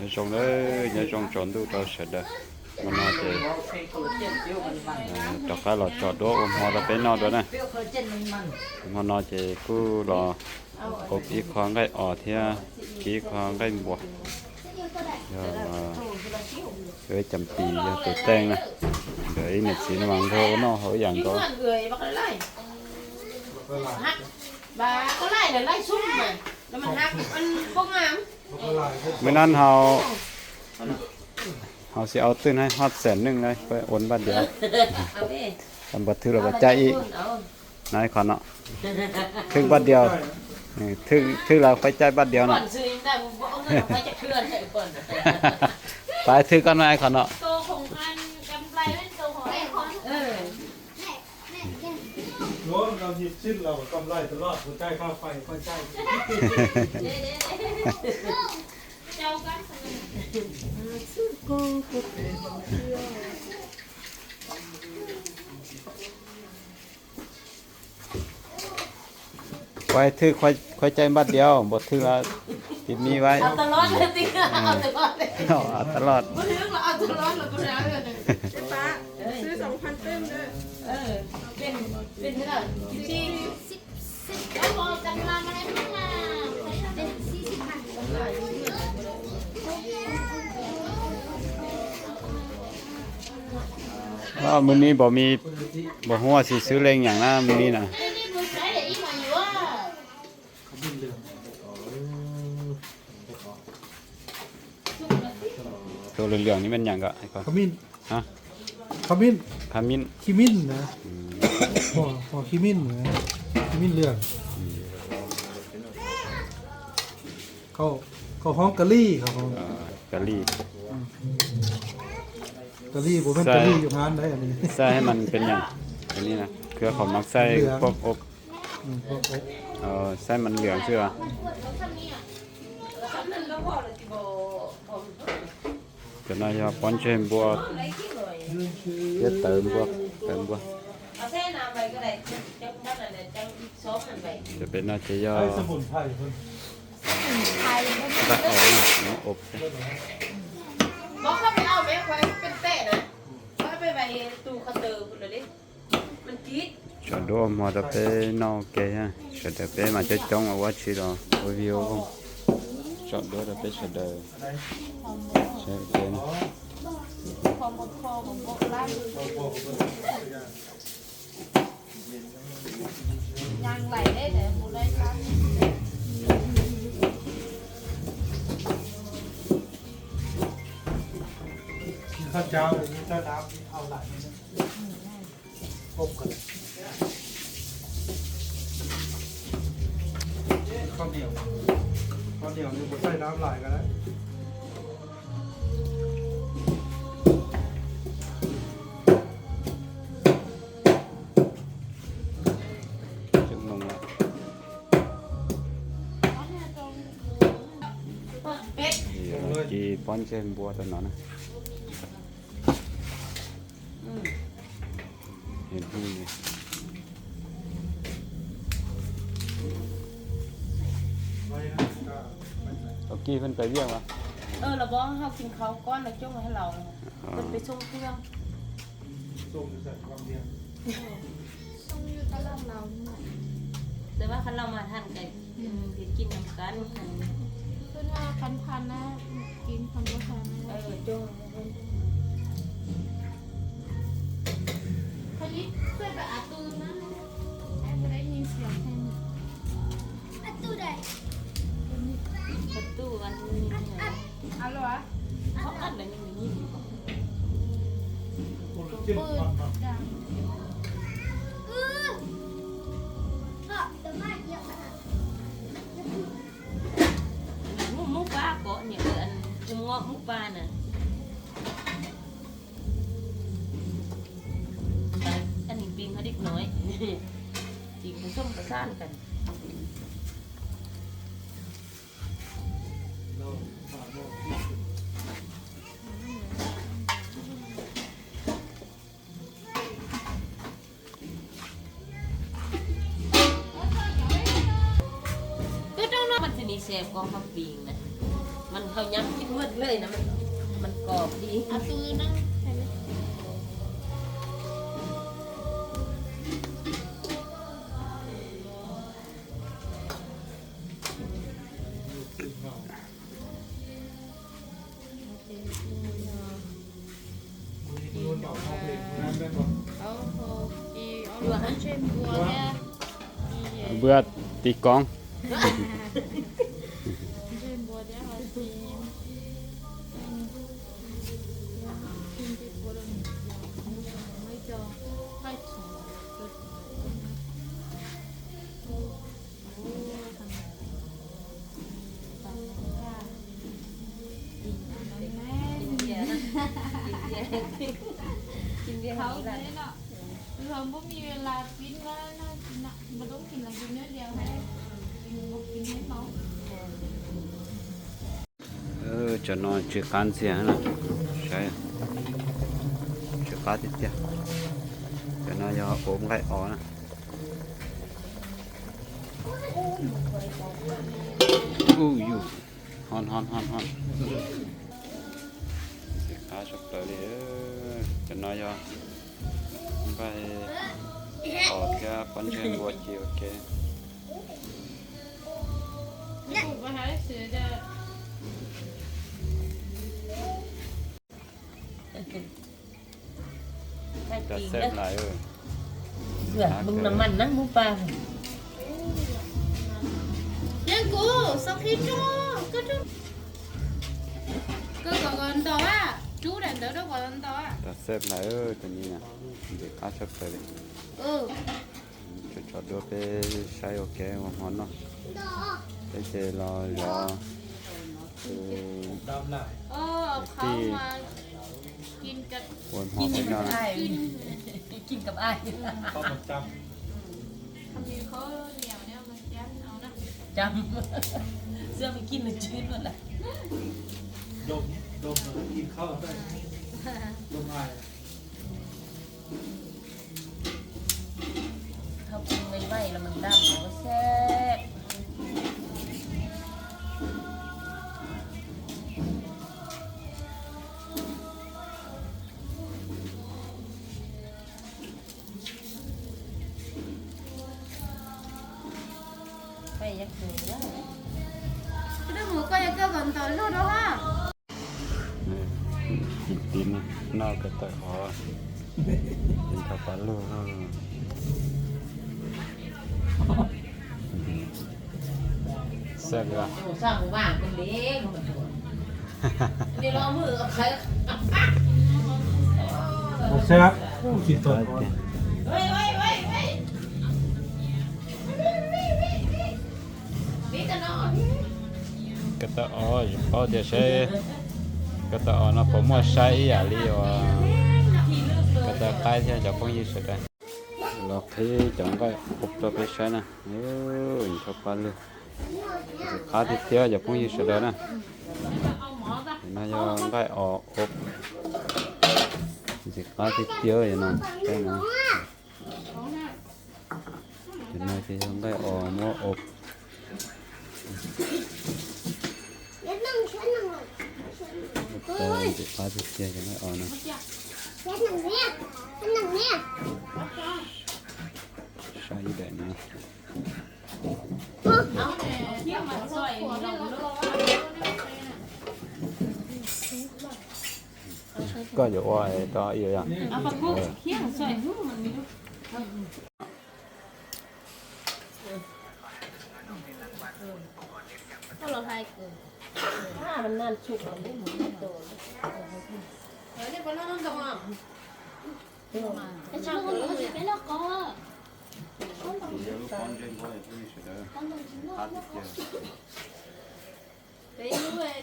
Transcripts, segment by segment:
nhớ trong đấy nhớ trong tròn tu tao sẽ được mà nó thì เพลงคนละเจ็ดเดียวมันมัน ờ, tất cả là tròn đỗ ôm hoa là bên nó đó này เปรี้ยวคนละเจ็ดมันมัน mà nó thì cứ là ốp ít khoáng cái ở thì ký khoáng cái bùa giờ mà cái chầm pì cho tự tên này để nè chỉ nó bằng thôi nó hỏi rằng กิน có เงินเอื่อยบั กอะไรฮักบาก็ไล่เลยไล่ซุ่มมาแล้วมันฮักมันบ่งาม mới ăn hào hào sẽ ao tư này hót sẻn nưng đây phải ổn bắt được เอาไปทำบัตรถือเราบัตรใจอีกเอานายขอเนาะถึงบัตรเดียวนี่ถึงถึงเราไปใจายบัตรเดียวก่อเนาะนซื้อยังได้บ่เอาเงินไปจะเคลื่อนให้ก่อนไปถือกันนายขอเนาะ โตของอันกำไรเป็นโตของไอ้คอน เออ โยนเราหยิบชิ้นเรากำไรตลอดหัวใจค่าไฟค่าใจเจ้ากันสมัยไว้ถือค่อยค่อยใจายบัตรเดียวบ่ถือละติดมีไว้เอาตลอดเลยติเอาตลอดเลยเอาเอาตลอดบ่ถึงเราเอาตลอดเลยบ่ได้เลย ว่ามื้อนี้บ่มีบ่ฮู้ว่าสิซื้อเลงหยังนะมื้อนี้น่ะไอ้นี่มือใช้เดี๋ยวอีหมาอยู่ว่าตัวเหลืองๆนี่มันหยังก็ไอ้ก่อนขมิ้นฮะขมิ้นขมิ้นขี้มิ้นนะห่อห่อขี้มิ้นนะขี้มิ้นเหลืองเขาเขาห้องกะลี่เขาห้องเอ่อกะห รี่กะลี่ผมเป็นใช่กะลี่อยู่ร้านได้อันนี้ ใส่ให้มันเป็นหยังอันนี้นะคือเขามักใส่เหลือง พวกอบอืมพวกอบเอ่อใส่มันเหลืองเชื่อๆนั้นแล้วพอเลยสิบ่บ่จะน่าจะป้อนเชมบัวได้ที่หน่อยจะเติมบัวเติมบัวเอาแค่น้ำไปก็ได้จังบ้านนั่นจังซอฟมันไปจะเป็นน่าจะย่อไอ้สมุนไพรเพิ่นตักออกนะน้ำอบ บอกเข้าไปเอาแม่ไว้เป็นเตะนะ เอาไปไว้ตู้คาเตอร์พุ่นเลยดิมันจี๊ด cho đô mà đập bé nó kê ha cho đập bé mà chơi trong ở quá chi đó ôi view không cho đô đập bé cho đời chơi trên พอหมดคอของโบราณยางไหลได้แต่หมดได้ครับ ข้าวเจ้าเลยเจ้าน้ำเอาหลายนะอบกันเลยข้าวเหนียวข้าวเหนียวนี่ผมใส่น้ำหลายกันแล้ว chừng mùng ạ เป็ด thì ờ, chị bón trên bùa cho nó này อื ใส่ ở kia phân phải biết mà เออเราบอกให้เขากินเขาวก้อนแล้วจ้องมาให้เรามันไปส่งเครื่องส้มใส่ความเดียวต้องอยู่ตลอดเราแต่ว่าคันเรามาทานกันอืมสิกินน้ำกันคือว่าพันพันนะกินคำว่าพันเออจ้องเขายิบเพื่อไปอาตูนนะแอบได้ยินเสียงแค่นี้อาตูได้ ประตูอันนี้เอาเหรอเขาอัดแล้วยังมีอยู่คนละจิ้มปืนมันมันดังมุกมุกปลาเกาะเนี่ยเอออันจะงอกมุกปลาน่ะอันนี้ปิงเขาเด็กน้อยจริงผสมประสานกัน ก็ต้องนอกมันจะมีเซฟกองทัพปิงนะ มันเขายังคิดมืดเลยนะ มัน มันกรอบดี เอาตูนะ อีเอาหันเชมบัวเนี่ยอีเบื่อ ตีกลองเชมบัวเนี่ยเขาทีมทีมที่บัวลงไม่เจอไม่ถึงจุดโอ้โหทำตามนั้นค่ะดีนะแม่กินเบียร์นะกินเบียร์กินเบียร์เขาเขาเนี่าะเราไม่มีเวลากินก็น่ากินอะมันต้องกินอะไรกินเนื้อเดียวให้กินกินให้เขาเออจะนอนจะการเสียนะใช่จะการติดเสียจะนอนยาโอมไก่อ่อนะอู้ยู่ฮอนฮอนฮอนฮอนจะกาชกเลยเออจะนอนยา ไปอ่อเทียปันเชิงบัวจีโอเคถูกไหมคะเสือจะจะเซฟนะหลายเออเบื่อมึงน้ำมันนะมูปลายังกูสักทีจูก็จูก็กอดก่อนต่อว่า จะเซฟหลายเออตัวนี้นะเด็กอาชอบเลยเออจะจอดดูไปใช้โอเควันฮอนเนาะไปเจอรอรอคือดำหลายเออเขามากินกับวันฮอนไปนอนไอ้กินกับไอ้เข้ามาจทำมีเขาเหนียวเนี่ยมันยันเอานะจำเสื้อไปกินเลยชื้นหมดเลยำดม ดมแล้วกินข้าวได้ดมอายเขาปรุงไว้ๆแล้วมันดำแล้วแซ่ แซ่บละหนูสร้างว่างเป็นเด็กเดี๋ยวเรามือกับใครโอ้แซ่บกินตัวก่อนเฮ้ยเฮ้ยเฮ้ยเฮ้ยนี่จะนอนก็ต่ออ๋ออ๋อเดี๋ยวใช้ก็ต่ออ๋อนะผมว่าใช้อย่า ลีว่าก็ต่อใครที่จะพ้องยี่สิบได้เราพี่จังก็อุบตัวไปใช้นะเออข้าวปลาลูกขาที่เที่ย กอบสิขาที่เยอะอย่างนั้นใช่ไหมเห็นไหมที่ยังได้ออกมาอบแต่สิขาที่เยอะยังไม่ออกนะใช่ได้นะเที่ยวมาซอยนี่เราเลิกก็อยู่ว่าไอ้ต่ออีกอย่างเอาปากกุ๊กเที่ยวซอยนู่นมันมีลูกก็เราไทยเกินถ้ามันนั่นฉุกมันไม่หมุนโตเฮ้ยนี่เป็นเรื่องกับอะแต่ช่างคนเขาจะไปแล้วก็เดี๋ยวคนเดินไปที่นี่สุดเลยขาที่เยอะเดี๋ยวด้วย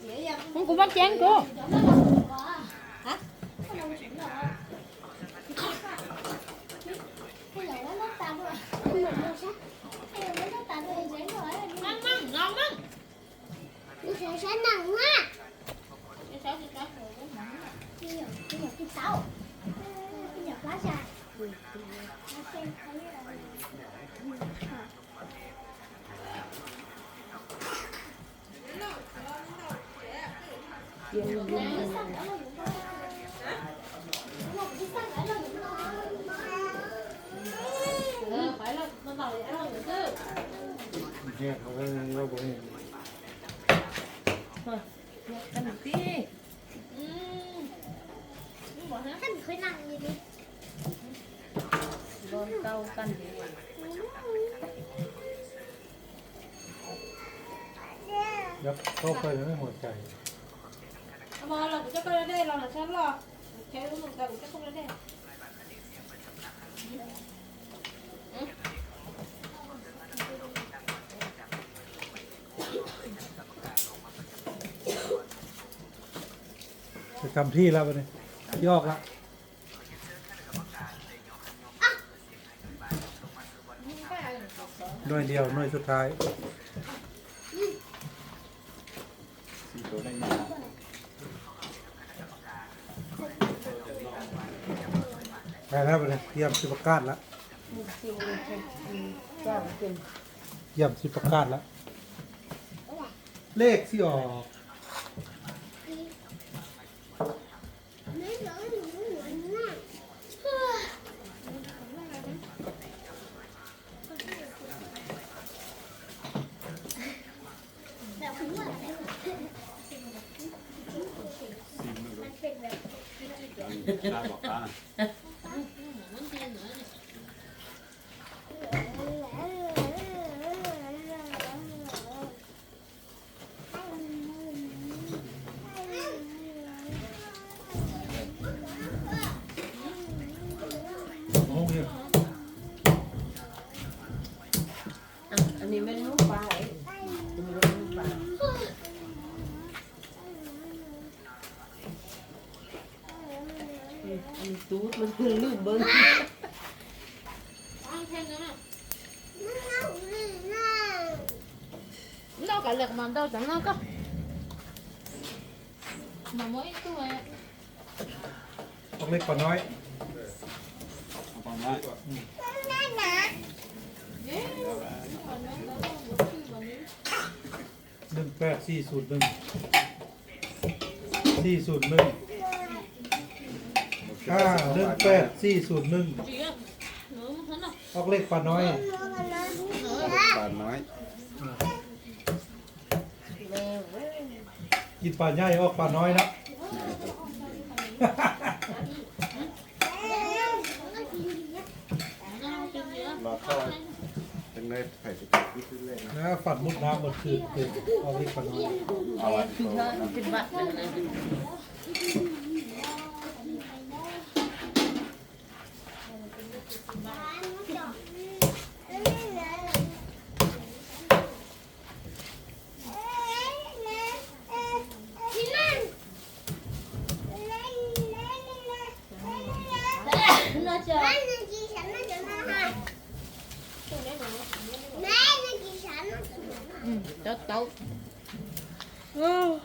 เดี๋ยวยังมึงกูมาแจ้งกูมั่งมั่งลองมั่ง Đi sẽ sẽ nặng quá เดี๋ยวเช้าเดี๋ยวเช้า Đi nhở, đi nhở cái sáu Đi nhở quá dài Nó เดี๋ยวมันเออไปแล้วมันต่อไอ้เราซื้อเนี่ยเขาก็เราบอกเองกันอืมนี่บอกนะท่านเคยนั่งอยู่ดิโดนเกากันยับเข้าไปแล้วไม่หัวใจเอามด้เราหน่ะฉันหรอแค่รู้มึงแต่กูจะคงได้จะทำที่แล้ววันนี้ยอกละหน่วยเดียวหน่วยสุดท้าย สี่ตัวได้มา ไป แล้วไปเลยเยี่ยมสิบประกาศแล้วเจ้าเป็นเยี่ยมสิบประกาศแล้วเลขที่ออกไม่เหมื่นเป็นแบบตาบอกตา ตูดมันคือลืมเบิ้ง nó cả lực mà đâu chẳng nó có mà mỗi tôi ต้องเล็กกว่าน้อยเอาประมาณหนึ่งแปดสี่ศูนย์หนึ่งสี่ศูนย์หนึ่ง ห้าหนึ่งแปดสี่ศูนย์หนึ่ง chị á nữa không thấy đâu ออกเลขกว่าน้อยบาทน้อยกินปลาใหญ่ออกปลาน้อยนะ รอเข้าเป็นเลยไผ่สุดที่ขึ้นเลยนะนะฝันมุดน้ำหมดคืนคือออกเลขกว่าน้อย เอาอันคือเธอเป็นบัตรเลยนะ 맞아. 나는 기 잘못했나? 나는 기 잘못했나? 응, 됐다. 응.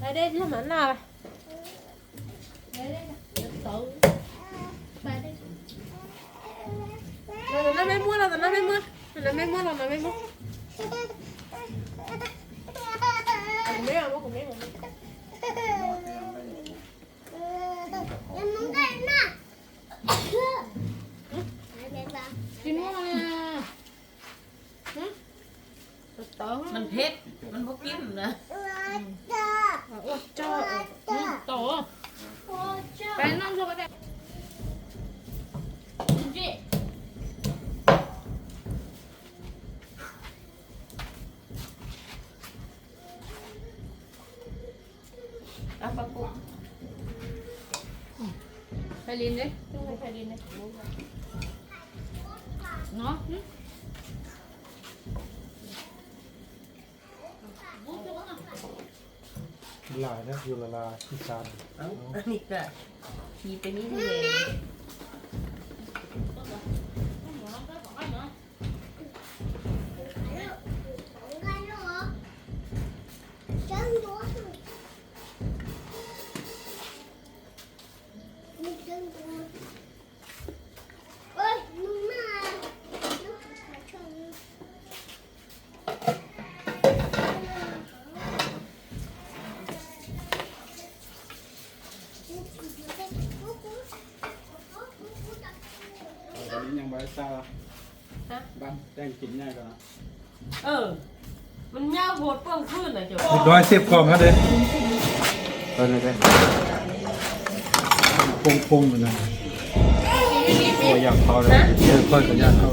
Lại đây làm ảnh nào Lại đây Là nó mới mua là nó mới mua Là nó mới mua là nó mới mua มันเผ็ด มันพกกินนะ ôi trời tổ cái năm rồi cái này chị apa ku phải liền đấy chúng mày phải liền ที่สามเอ้าอันนี้ก็ขี่ไปนี่เลย มันยาวโหดเปื้องขึ้นนะเจ้าเรียบร้อยเสียบคอมครับเด้เออเลยเลยปงปงๆเหมือนกันโอ้ยอยากเขาเลยเออค่อยกับญาติเข้า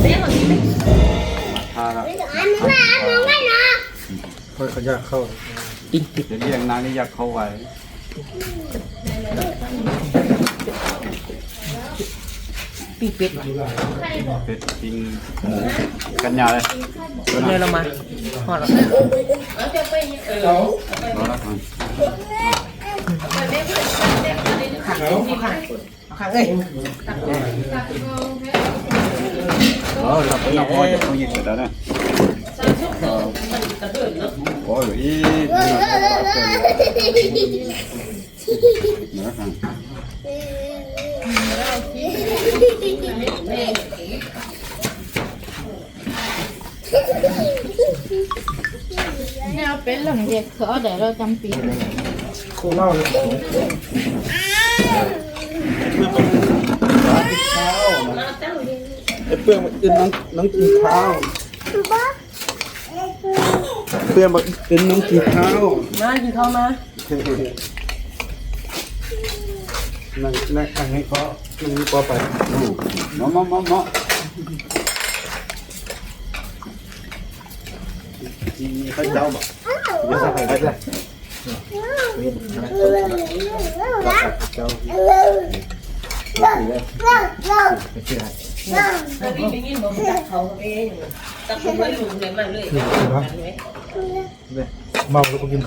เลี้ยงแบบนี้ไหมทาละอันนี้มาอันนี้ไม่นะค่อยกับญาติเข้า เดี๋ยวเรียกนางนี่อยากเข้าไว้ ปีเป็ดเป็ดปิ้งหมูกันยาเลยเลยลงมาหอดแล้วเอาจะไปเอเอารอละก่อนไปเลี้ยงเพื่อนเลี้ยงอะไรนี่ค่ะเอาเอาค่ะเอ้ยเออเราไปนครจะต้องยิงเสร็จแล้วนะใส่ชุดเออมันกระเดินะโอ้ยอีนี่เราจะเอาเกินเนื้อหัน เนี่ยเป็นหลังเด็กเขาเดี๋ยวเราจำปีเลยคู่เล่าเลยข้าวมาเจ้าเลี้ยงไอ้เปลือกมันกินน้องน้องกินข้าวเปลือกมันกินน้องกินข้าวมากินข้าวมานั่งนั่งอันนี้ก็นั่งนี่ก็ไปหมอหมอหมอหมอจีข้าวเจ้าบ่เดี๋ยวใส่ไปได้เลยเจ้าแต่พี่ไปยินบอกจับเขาเองจับเขาไว้หลุมเลยมาเลยเมาแล้วก็กินข้า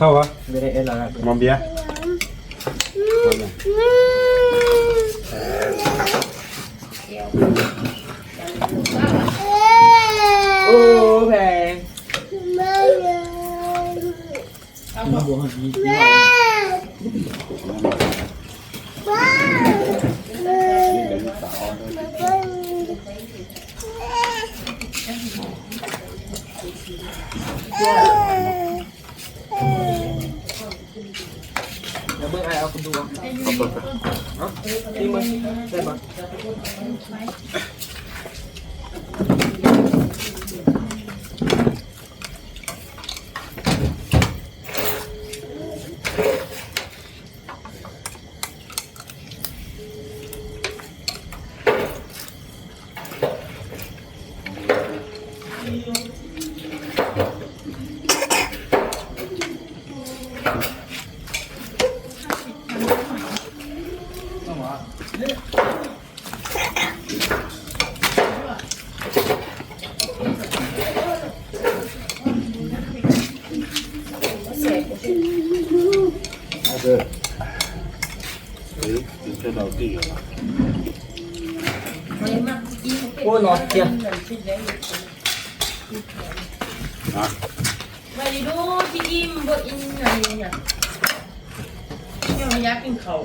ววะไม่ได้เอ็นอะไรมอมเบียร์ โอ้แพง เดี๋ยวเบิ่งไอเอาคุณดูนี่มึงได้ปะ โอ้นอนเจีย ไปดูที่อิ่มบดอิ่มอะไรเนี่ย ยังไม่อยากกินเขา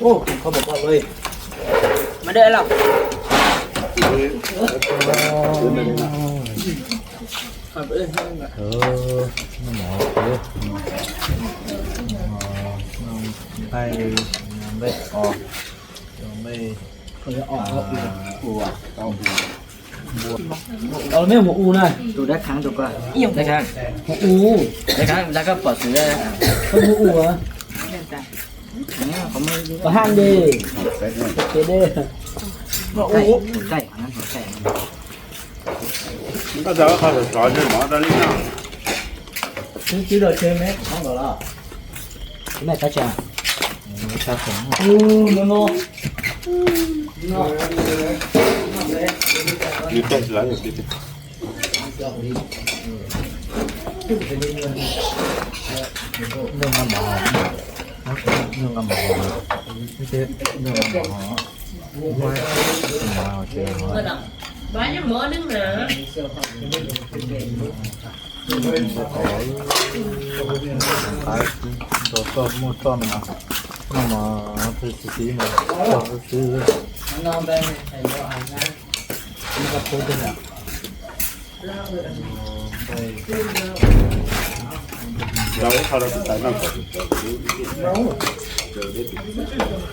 โอ้เขาบอกว่าเลยมาเด้อแล้วครับเอ้ยเออน้ำหมอเด้อให้ไม่ออกไม่เขาจะออกแล้วหัวเต้าหัว เอาไม่หัวอูนะดูได้ครั้งถูกป่ะอีกได้ครั้งหัวอูได้ครั้งแล้วก็ปลดเสือเขาหัวอูเหรอเขาไม่ก็ห้างดีเป็ดเนี่ยเจเด้หัวอูใช่นั้นหัวใช่มันก็จะเขาจะสอนให้หมอตอนนี้นะซื้อซื้อเราเชิญไหมห้องเราล่ะแม่ตาจ่าครับผมอู้โนโนมีเป็ดแล้วอยู่ที่เรื่องน้ำหมอเรื่องน้ำหมอไม่ใช่ เรื่องน้ำหมอไม่มาเจอหม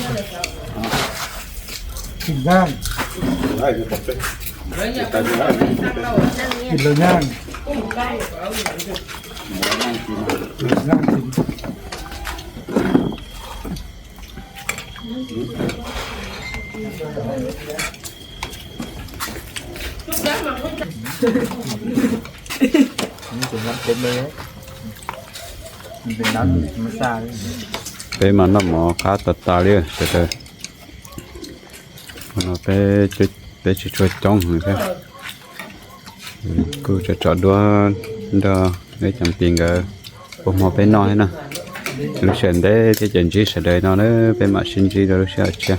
อ ก็ดับบ้านยังหมอนึงนะขายตัวต้นมูต้นมาน้ำหมอคือสีมาตัวซื้อนอนไปใส่หัวอ่านนะที่กระปุกเนี่ยไปเราเขาเราใส่น้ำเราเรื่องกินย่างครับกินย่างกินแล้วย่างย่างกินนี่เป็นน้ำเต็มเลยมันเป็นน้ำธรรมชาติไปมันน้ำหมอค้ ไปจุดไปจุดช่วยจ้องเลยครับกูจะจอดด้วยเด้อในจำเป็นก็ผมมาไปนอนนะลูกเสนได้ที่จันจีเสด็จนอนเนอไปมาชินจีลูกเสนเชีย